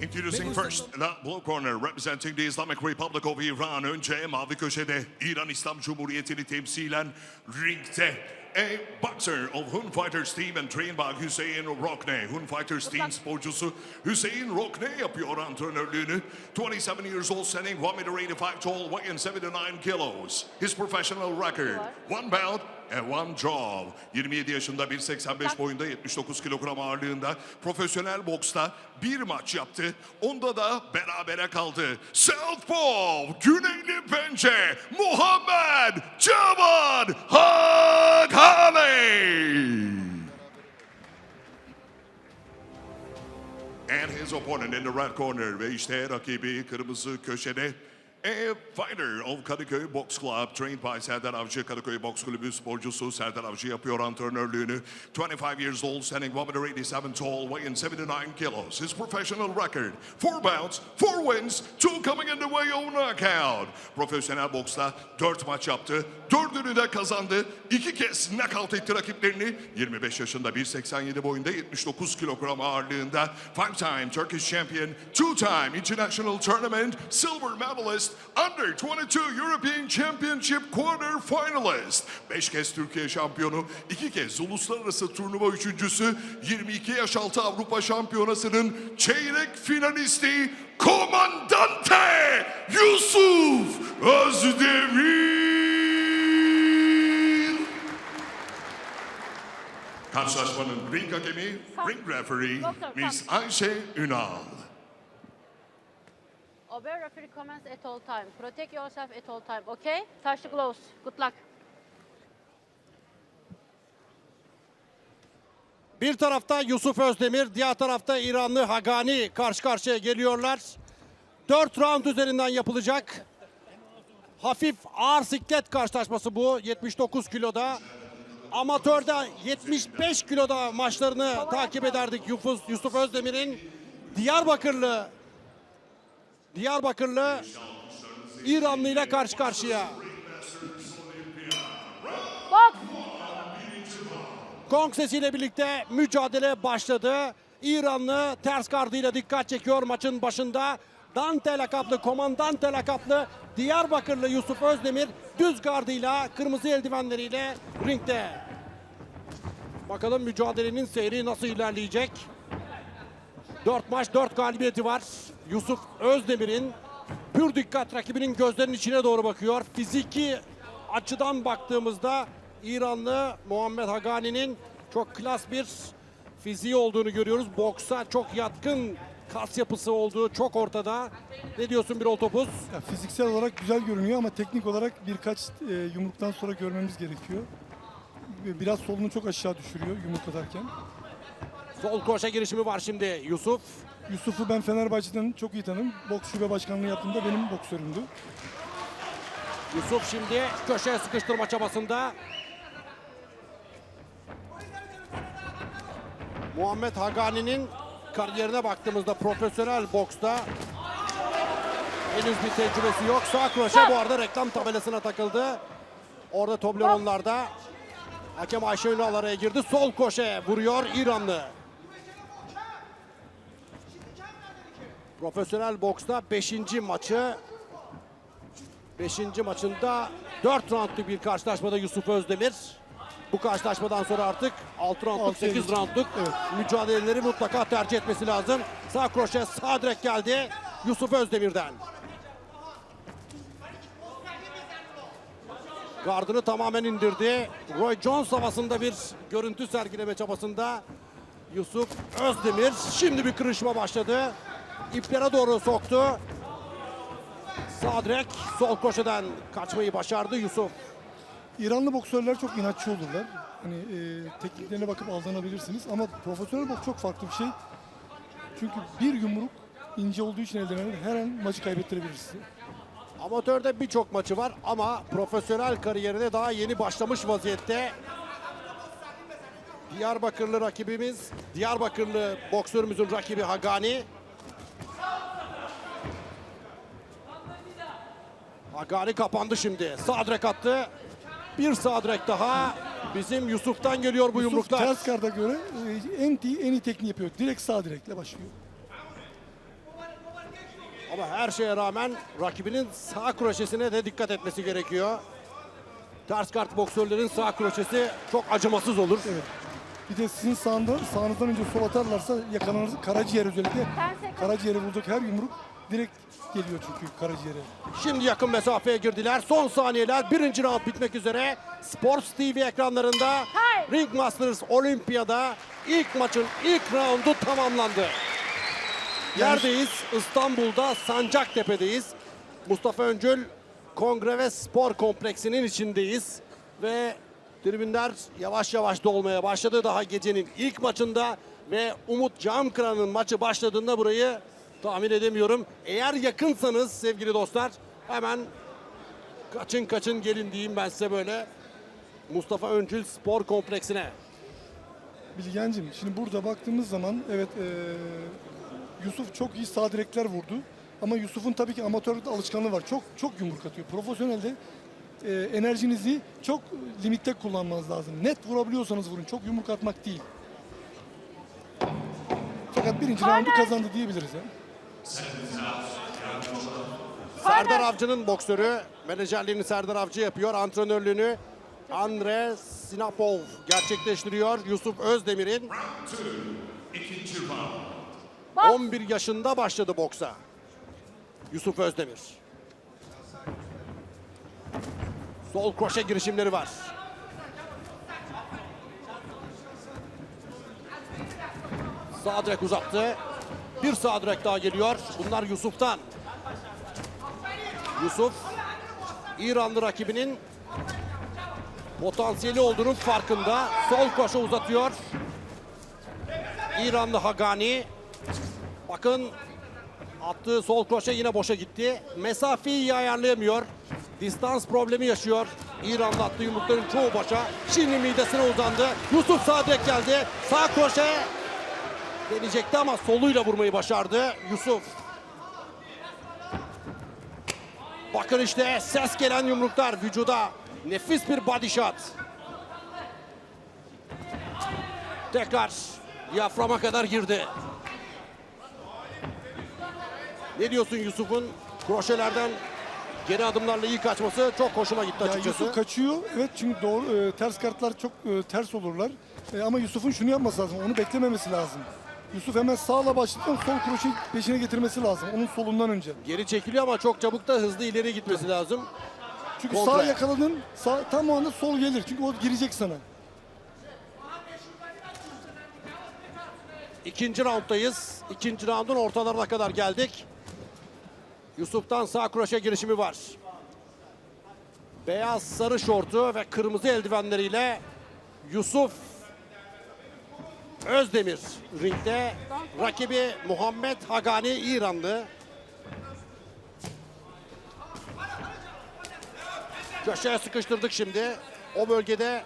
Introducing first, the blue corner representing the Islamic Republic of Iran. Önce mavi köşede İran İslam Cumhuriyeti'ni temsilen ringte. A boxer of Hun Fighters team and trained by Hüseyin Rokne. Hun Fighters team sporcusu Hüseyin Rokne yapıyor antrenörlüğünü. 27 years old, standing 1 meter 85 tall, weighing 79 kilos. His professional record, one bout and one draw. 27 yaşında 1.85 boyunda 79 kilogram ağırlığında profesyonel boksta bir maç yaptı. Onda da berabere kaldı. Southpaw Güneyli Pençe Muhammed Cevat Haghani. His opponent in the red corner ve işte rakibi kırmızı köşede. A fighter of Kadıköy Box Club, trained by Serdar Avcı, Kadıköy Box Kulübü sporcusu Serdar Avcı yapıyor antrenörlüğünü. 25 years old, standing 187 tall, weighing 79 kilos. His professional record, 4 bouts, 4 wins, 2 coming in the way of knockout. Profesyonel boksta 4 maç yaptı, 4'ünü de kazandı. 2 kez knockout etti rakiplerini. 25 yaşında 1.87 boyunda 79 kilogram ağırlığında. 5-time Turkish champion, 2-time international tournament silver medalist, under 22 European Championship quarter finalist. 5 kez Türkiye şampiyonu, 2 kez uluslararası turnuva üçüncüsü, 22 yaş altı Avrupa şampiyonasının çeyrek finalisti Komandante Yusuf Özdemir. Karşılaşmanın ring hakemi, ring referee Miss Ayşe Ünal. Obey referee comments at all time. Protect yourself at all time. Okay? Touch the gloves. Good luck. Bir tarafta Yusuf Özdemir, diğer tarafta İranlı Hagani karşı karşıya geliyorlar. 4 round üzerinden yapılacak. Hafif ağır siklet karşılaşması bu 79 kiloda. Amatörde 75 kiloda maçlarını takip ederdik Yusuf Özdemir'in. Diyarbakırlı Diyarbakırlı İranlı ile karşı karşıya. Box! Gong sesiyle birlikte mücadele başladı. İranlı ters gardıyla dikkat çekiyor maçın başında. Dante lakaplı, komandante lakaplı Diyarbakırlı Yusuf Özdemir düz gardıyla, kırmızı eldivenleriyle ringde. Bakalım mücadelenin seyri nasıl ilerleyecek? 4 maç 4 galibiyeti var. Yusuf Özdemir'in pür dikkat rakibinin gözlerinin içine doğru bakıyor. Fiziki açıdan baktığımızda İranlı Muhammed Hagani'nin çok klas bir fiziği olduğunu görüyoruz. Boksa çok yatkın kas yapısı olduğu çok ortada. Ne diyorsun bir topuz? Ya fiziksel olarak güzel görünüyor ama teknik olarak birkaç e, yumruktan sonra görmemiz gerekiyor. Biraz solunu çok aşağı düşürüyor yumruk atarken. Sol koşa girişimi var şimdi Yusuf. Yusuf'u ben Fenerbahçe'den çok iyi tanırım. Boks şube başkanlığı yaptığımda benim boksörümdü. Yusuf şimdi köşeye sıkıştırma çabasında. Muhammed Hagani'nin kariyerine baktığımızda profesyonel boksta henüz bir tecrübesi yok. Sağ kroşe bu arada reklam tabelasına takıldı. Orada Toblerone'larda hakem Ayşe Ünal araya girdi. Sol koşe vuruyor İranlı. Profesyonel boksta 5. maçı 5. maçında 4 roundluk bir karşılaşmada Yusuf Özdemir. Bu karşılaşmadan sonra artık 6 roundluk, Altıya 8 geçecek. roundluk Evet. mücadeleleri mutlaka tercih etmesi lazım. Sağ kroşe sağ direk geldi Yusuf Özdemir'den. Gardını tamamen indirdi. Roy Jones havasında bir görüntü sergileme çabasında Yusuf Özdemir. Şimdi bir kırışma başladı. İplere doğru soktu. Sağ direk sol koşudan kaçmayı başardı Yusuf. İranlı boksörler çok inatçı olurlar. Hani e, tekniklerine bakıp aldanabilirsiniz ama profesyonel boks çok farklı bir şey. Çünkü bir yumruk ince olduğu için eldivenler her an maçı kaybettirebilir. Amatörde birçok maçı var ama profesyonel kariyerine daha yeni başlamış vaziyette. Diyarbakırlı rakibimiz, Diyarbakırlı boksörümüzün rakibi Hagani. Hagani kapandı şimdi. Sağ direk attı. Bir sağ direk daha. Bizim Yusuf'tan geliyor bu Yusuf yumruklar. ters karda göre e, en iyi, en iyi tekniği yapıyor. Direkt sağ direkle başlıyor. Ama her şeye rağmen rakibinin sağ kroşesine de dikkat etmesi gerekiyor. Ters kart boksörlerin sağ kroşesi çok acımasız olur. Evet. Bir de sizin sağında, sağınızdan önce sol atarlarsa yakalanırız. Karaciğer özellikle. second. Karaciğere vuracak her yumruk direkt geliyor çünkü karaciğere. Şimdi yakın mesafeye girdiler. Son saniyeler birinci round bitmek üzere. Sports TV ekranlarında Time. Ring Masters Olimpiyada ilk maçın ilk roundu tamamlandı. Yerdeyiz. İstanbul'da Sancaktepe'deyiz. Mustafa Öncül Kongre ve Spor Kompleksinin içindeyiz. Ve tribünler yavaş yavaş dolmaya başladı. Daha gecenin ilk maçında ve Umut Camkıran'ın maçı başladığında burayı tahmin edemiyorum. Eğer yakınsanız sevgili dostlar hemen kaçın kaçın gelin diyeyim ben size böyle. Mustafa Öncül Spor Kompleksine. Bilgencim şimdi burada baktığımız zaman evet e, Yusuf çok iyi sağ direkler vurdu. Ama Yusuf'un tabii ki amatörlükte alışkanlığı var. Çok çok yumruk atıyor. Profesyonelde e, enerjinizi çok limitte kullanmanız lazım. Net vurabiliyorsanız vurun. Çok yumruk atmak değil. Fakat birinci roundu kazandı diyebiliriz ya. Serdar Avcı'nın boksörü, menajerliğini Serdar Avcı yapıyor. Antrenörlüğünü Andre Sinapov gerçekleştiriyor. Yusuf Özdemir'in İkinci round. Box. 11 yaşında başladı boksa. Yusuf Özdemir. Sol kroşe girişimleri var. Sağ direk uzattı. Bir sağ direk daha geliyor. Bunlar Yusuf'tan. Yusuf İranlı rakibinin potansiyeli olduğunun farkında. Sol koşu uzatıyor. İranlı Hagani. Bakın attığı sol kroşe yine boşa gitti. Mesafeyi iyi ayarlayamıyor. Distans problemi yaşıyor. İran'da attığı yumrukların çoğu boşa. Şimdi midesine uzandı. Yusuf sağ geldi. Sağ kroşe deneyecekti ama soluyla vurmayı başardı. Yusuf. Bakın işte ses gelen yumruklar vücuda. Nefis bir body shot. Tekrar diyaframa kadar girdi. Ne diyorsun Yusuf'un kroşelerden geri adımlarla iyi kaçması çok hoşuma gitti Ya açıkçası. Yusuf kaçıyor. Evet çünkü doğru e, ters kartlar çok e, ters olurlar. E, ama Yusuf'un şunu yapması lazım. Onu beklememesi lazım. Yusuf hemen sağla başladıktan sol kroşe peşine getirmesi lazım. Onun solundan önce. Geri çekiliyor ama çok çabuk da hızlı ileri gitmesi lazım. Çünkü Kontra. sağ yakaladın, sağ, tam o anda sol gelir. Çünkü o girecek sana. İkinci rounddayız. İkinci roundun ortalarına kadar geldik. Yusuf'tan sağ kroşe girişimi var. Beyaz sarı şortu ve kırmızı eldivenleriyle Yusuf Özdemir ringde. Rakibi Muhammed Hagani İranlı. Köşeye sıkıştırdık şimdi. O bölgede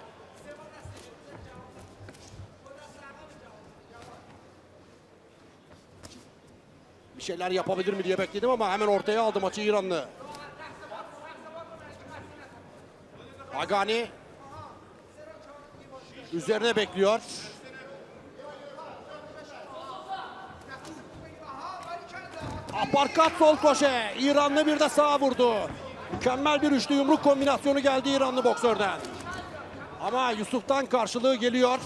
bir şeyler yapabilir mi diye bekledim ama hemen ortaya aldı maçı İranlı. Agani üzerine bekliyor. Aparkat sol koşe. İranlı bir de sağa vurdu. Mükemmel bir üçlü yumruk kombinasyonu geldi İranlı boksörden. Ama Yusuf'tan karşılığı geliyor.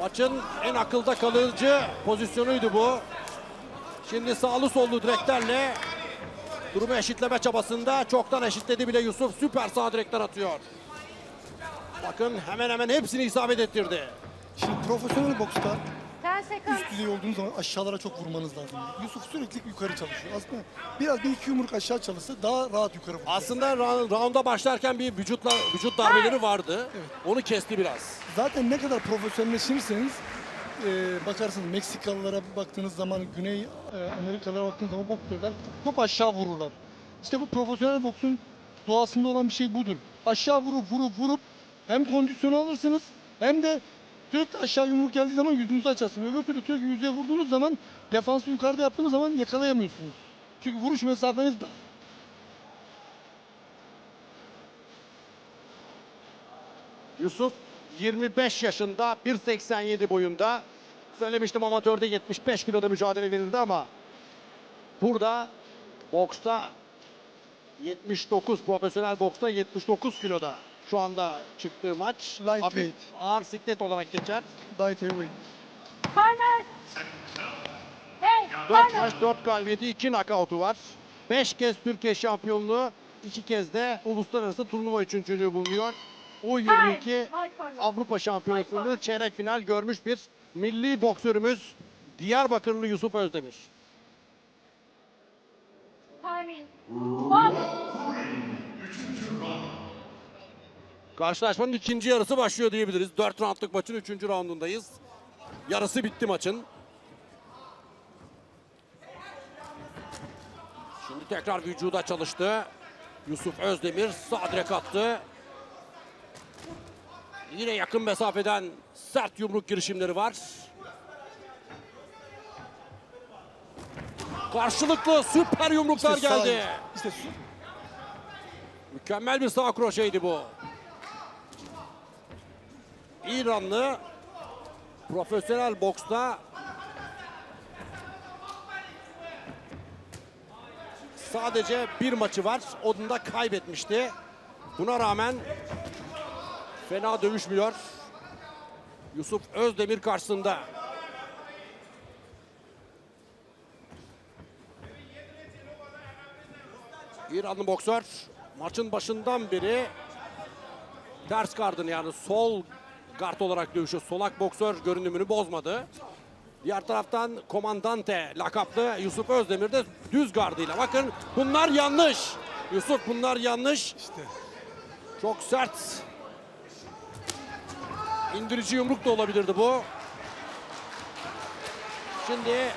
Maçın en akılda kalıcı pozisyonuydu bu. Şimdi sağlı sollu direklerle durumu eşitleme çabasında çoktan eşitledi bile Yusuf. Süper sağ direkler atıyor. Bakın hemen hemen hepsini isabet ettirdi. Şimdi profesyonel boksta 10 seconds. üst düzey olduğunuz zaman aşağılara çok vurmanız lazım. Yusuf sürekli yukarı çalışıyor. Aslında biraz bir iki yumruk aşağı çalışsa daha rahat yukarı vurur. Aslında ra- rounda başlarken bir vücutla vücut darbeleri vardı. Onu kesti biraz. Zaten ne kadar profesyonelleşirseniz e, bakarsınız Meksikalılara baktığınız zaman, Güney e, Amerikalılara baktığınız zaman boksörler çok aşağı vururlar. İşte bu profesyonel boksun doğasında olan bir şey budur. Aşağı vurup vurup vurup hem kondisyonu alırsınız hem de sürekli aşağı yumruk geldiği zaman yüzünüzü açarsınız. Öbür türlü sürekli yüzeye vurduğunuz zaman defansı yukarıda yaptığınız zaman yakalayamıyorsunuz. Çünkü vuruş mesafeniz dar. Yusuf 25 yaşında 1.87 boyunda. Söylemiştim amatörde 75 kiloda mücadele verildi ama burada boksta 79 profesyonel boksta 79 kiloda şu anda çıktığı maç. Lightweight. Ağır siklet olarak geçer. Diet heavyweight. Corner. Hey, 4 corner. maç 4 galibiyeti 2 nakavtu var. 5 kez Türkiye şampiyonluğu 2 kez de uluslararası turnuva üçüncülüğü bulunuyor. U22 High corner. Avrupa Şampiyonası'nda çeyrek final görmüş bir milli boksörümüz Diyarbakırlı Yusuf Özdemir. Timing. Karşılaşmanın ikinci yarısı başlıyor diyebiliriz. 4 roundluk maçın 3. roundundayız. Yarısı bitti maçın. Şimdi tekrar vücuda çalıştı. Yusuf Özdemir sağ direk attı. Yine yakın mesafeden sert yumruk girişimleri var. Karşılıklı süper yumruklar İşte sağ- geldi. İşte su- Mükemmel bir sağ kroşeydi bu. İranlı profesyonel boksta sadece bir maçı var. Onu da kaybetmişti. Buna rağmen fena dövüşmüyor. Yusuf Özdemir karşısında. İranlı boksör maçın başından beri ters gardını yani sol gard olarak dövüşüyor. Solak boksör görünümünü bozmadı. Diğer taraftan komandante lakaplı Yusuf Özdemir de düz gardıyla. Bakın bunlar yanlış. Yusuf bunlar yanlış. işte. Çok sert. İndirici yumruk da olabilirdi bu. Şimdi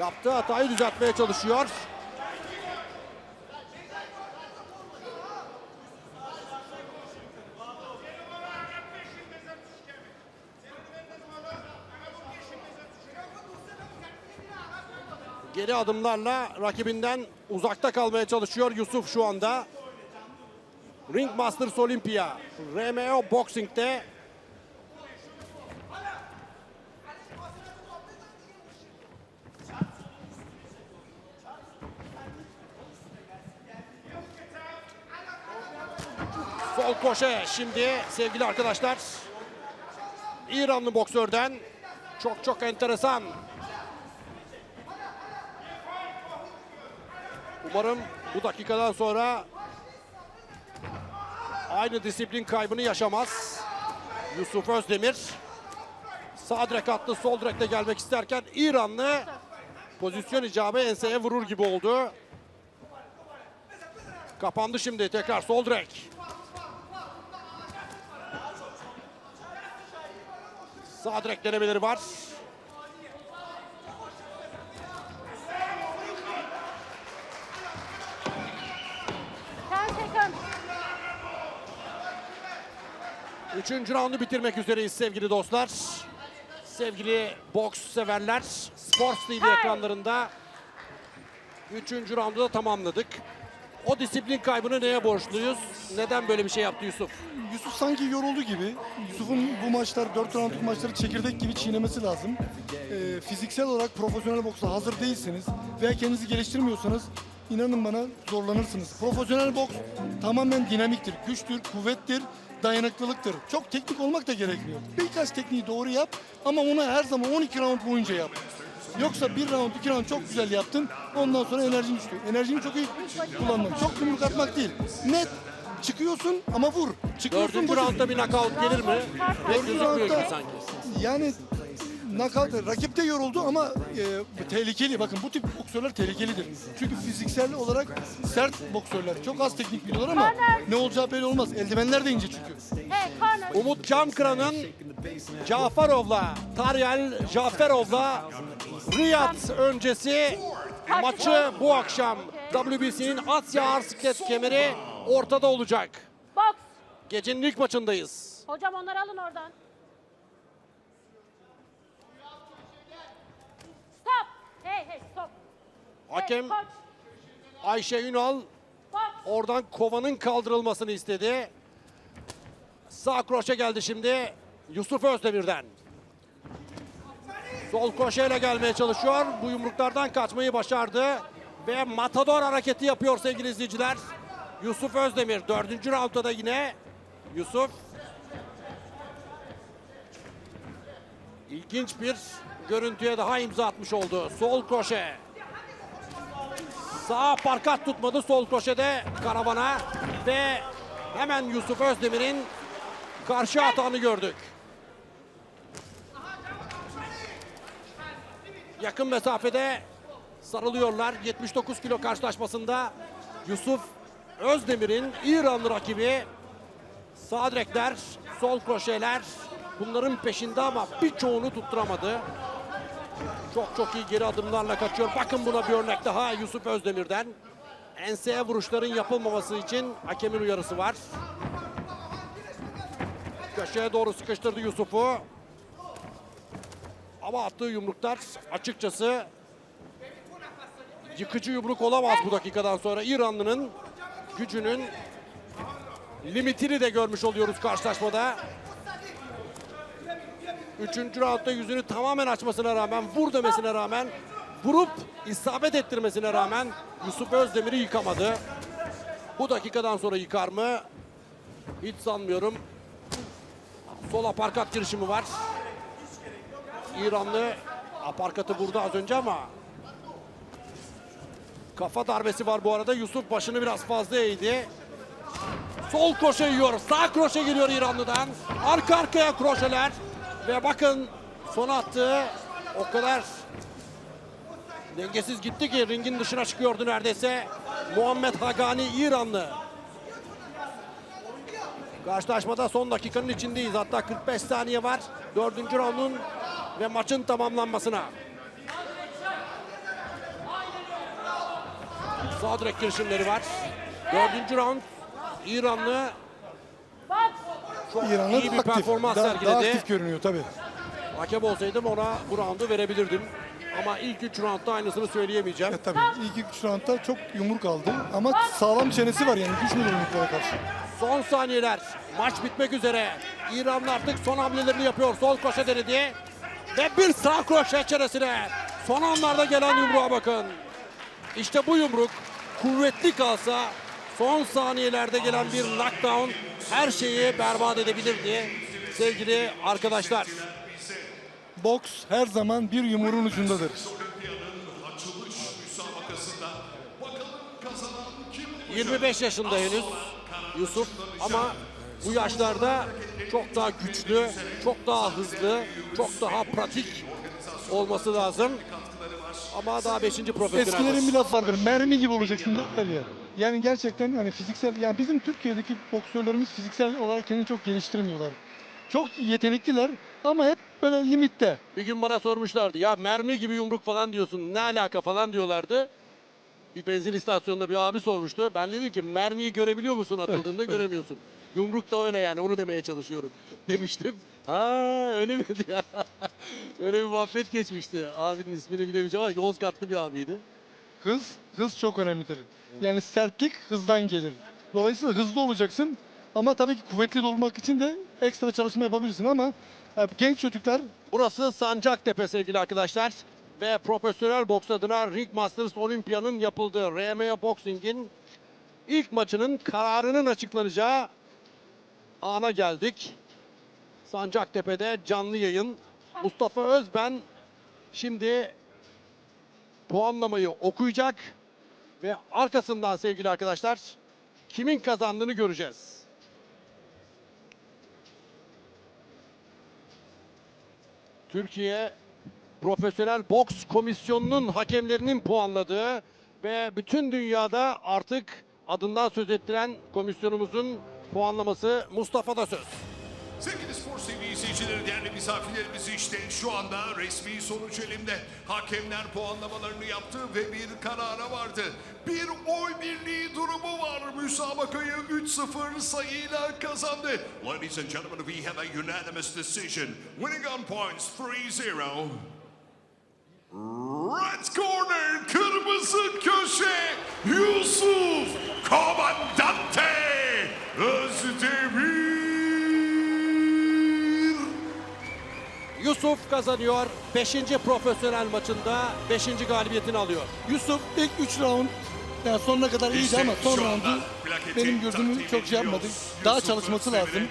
yaptığı hatayı düzeltmeye çalışıyor. Geri adımlarla rakibinden uzakta kalmaya çalışıyor Yusuf şu anda. Ring Masters Olympia, RMO Boxing'de Sol koşe şimdi sevgili arkadaşlar. İranlı boksörden çok çok enteresan. Umarım bu dakikadan sonra aynı disiplin kaybını yaşamaz. Yusuf Özdemir sağ direk attı, sol direkte gelmek isterken İranlı pozisyon icabı enseye vurur gibi oldu. Kapandı şimdi tekrar sol direk. Sağ direk denemeleri var. Üçüncü roundu bitirmek üzereyiz sevgili dostlar. Sevgili boks severler, Sports TV ekranlarında üçüncü roundu da tamamladık. O disiplin kaybını neye borçluyuz? Neden böyle bir şey yaptı Yusuf? Yusuf sanki yoruldu gibi. Yusuf'un bu maçlar 4 roundluk maçları çekirdek gibi çiğnemesi lazım. Ee, fiziksel olarak profesyonel boksa hazır değilseniz veya kendinizi geliştirmiyorsanız inanın bana zorlanırsınız. Profesyonel boks tamamen dinamiktir, güçtür, kuvvettir, dayanıklılıktır. Çok teknik olmak da gerekmiyor. Birkaç tekniği doğru yap ama onu her zaman 12 round boyunca yap. Yoksa bir round, iki round çok güzel yaptın. Ondan sonra enerjin düştü. Enerjini çok iyi kullanmak. Çok yumruk atmak değil. Net çıkıyorsun ama vur. Çıkıyorsun Dördüncü vur. roundda bir knockout gelir mi? Pek Dördüncü gözükmüyor gibi roundda- sanki. Yani knockout, rakip de yoruldu ama e, tehlikeli. Bakın bu tip boksörler tehlikelidir. Çünkü fiziksel olarak sert boksörler. Çok az teknik biliyorlar ama ne olacağı belli olmaz. Eldivenler de ince çünkü. Hey, corner. Umut Camkıran'ın Caferov'la, Taryal Caferov'la Riyad öncesi maçı bu akşam WBC'nin Asya Ağır Siklet kemeri ortada olacak. Box. Gecenin ilk maçındayız. Hocam onları alın oradan. Hey, hey, stop. Hakem Hey. Ayşe Ünal oradan kovanın kaldırılmasını istedi. Sağ kroşe geldi şimdi. Yusuf Özdemir'den. Sol kroşeyle gelmeye çalışıyor. Bu yumruklardan kaçmayı başardı. Ve matador hareketi yapıyor sevgili izleyiciler. Yusuf Özdemir dördüncü roundda da yine Yusuf ilginç bir görüntüye daha imza atmış oldu. Sol kroşe. Sağ parkat tutmadı sol kroşede karavana ve hemen Yusuf Özdemir'in karşı atağını gördük. Yakın mesafede sarılıyorlar. 79 kilo karşılaşmasında Yusuf Özdemir'in İranlı rakibi sağ direkler, sol kroşeler bunların peşinde ama birçoğunu tutturamadı. Çok çok iyi geri adımlarla kaçıyor. Bakın buna bir örnek daha Yusuf Özdemir'den. Enseye vuruşların yapılmaması için hakemin uyarısı var. Köşeye doğru sıkıştırdı Yusuf'u. Ama attığı yumruklar açıkçası yıkıcı yumruk olamaz bu dakikadan sonra. İranlı'nın gücünün limitini de görmüş oluyoruz karşılaşmada. Üçüncü roundda yüzünü tamamen açmasına rağmen, vur demesine rağmen, vurup isabet ettirmesine rağmen Yusuf Özdemir'i yıkamadı. Bu dakikadan sonra yıkar mı? Hiç sanmıyorum. Sol aparkat girişimi var. İranlı aparkatı vurdu az önce ama kafa darbesi var bu arada. Yusuf başını biraz fazla eğdi. Sol kroşe yiyor. Sağ kroşe geliyor İranlı'dan. Arka arkaya kroşeler. Ve bakın son attığı o kadar dengesiz gitti ki ringin dışına çıkıyordu neredeyse. Muhammed Hagani İranlı. Karşılaşmada son dakikanın içindeyiz. Hatta 45 saniye var. Dördüncü roundun ve maçın tamamlanmasına. Sağ direk girişimleri var. Dördüncü round İranlı İranlı iyi bir aktif. performans daha, sergiledi. daha aktif görünüyor tabii. Hakem olsaydım ona bu roundu verebilirdim. Ama ilk üç roundda aynısını söyleyemeyeceğim. E, tabii ilk üç roundda çok yumruk aldı ama sağlam çenesi var yani düşmedi yumruklara karşı. Son saniyeler. Maç bitmek üzere. İranlı artık son hamlelerini yapıyor. Sol koşa denedi. Ve bir sağ koşa çenesine. Son anlarda gelen yumruğa bakın. İşte bu yumruk kuvvetli kalsa son saniyelerde gelen bir knockdown her şeyi berbat edebilirdi. Sevgili arkadaşlar. Boks her zaman bir yumruğun ucundadır. Açılış müsabakasında bakalım kazanan kim olacak? 25 yaşında henüz Yusuf ama bu yaşlarda çok daha güçlü, çok daha hızlı, çok daha pratik olması lazım. Ama daha 5. profesyonel. Eskilerin bir lafı vardır. Mermi gibi olacaksın derler ya. Yani gerçekten hani fiziksel yani bizim Türkiye'deki boksörlerimiz fiziksel olarak kendini çok geliştirmiyorlar. Çok yetenekliler ama hep böyle limitte. Bir gün bana sormuşlardı ya mermi gibi yumruk falan diyorsun ne alaka falan diyorlardı. Bir benzin istasyonunda bir abi sormuştu. Ben dedim ki mermiyi görebiliyor musun atıldığında göremiyorsun. Yumruk da öyle yani onu demeye çalışıyorum demiştim. Ha öyle mi ya? öyle bir muhabbet geçmişti. Abinin ismini bilemeyeceğim ama Yozgatlı bir abiydi. Hız, hız çok önemlidir. Yani sertlik hızdan gelir. Dolayısıyla hızlı olacaksın ama tabii ki kuvvetli olmak için de ekstra çalışma yapabilirsin ama e, genç çocuklar Burası Sancaktepe sevgili arkadaşlar. Ve profesyonel boks adına Ring Masters Olimpiya'nın yapıldığı RMA Boxing'in ilk maçının kararının açıklanacağı ana geldik. Sancaktepe'de canlı yayın. Mustafa Özben şimdi puanlamayı okuyacak ve arkasından sevgili arkadaşlar kimin kazandığını göreceğiz. Türkiye Profesyonel Boks Komisyonu'nun hakemlerinin puanladığı ve bütün dünyada artık adından söz ettiren komisyonumuzun puanlaması Mustafa'da söz. Sevgili Spor TV izleyicileri, değerli misafirlerimiz işte şu anda resmi sonuç elimde. Hakemler puanlamalarını yaptı ve bir karara vardı. Bir oy birliği durumu var. Müsabakayı 3-0 sayıyla kazandı. Ladies and gentlemen, we have a unanimous decision. Winning on points 3-0. Red Corner Kırmızı Köşe Yusuf Komandante Özdemir. Yusuf kazanıyor. 5. profesyonel maçında 5. galibiyetini alıyor. Yusuf ilk 3 round yani sonuna kadar iyiydi ama son roundu benim gördüğümü çok şey yapmadı. Daha çalışması lazım.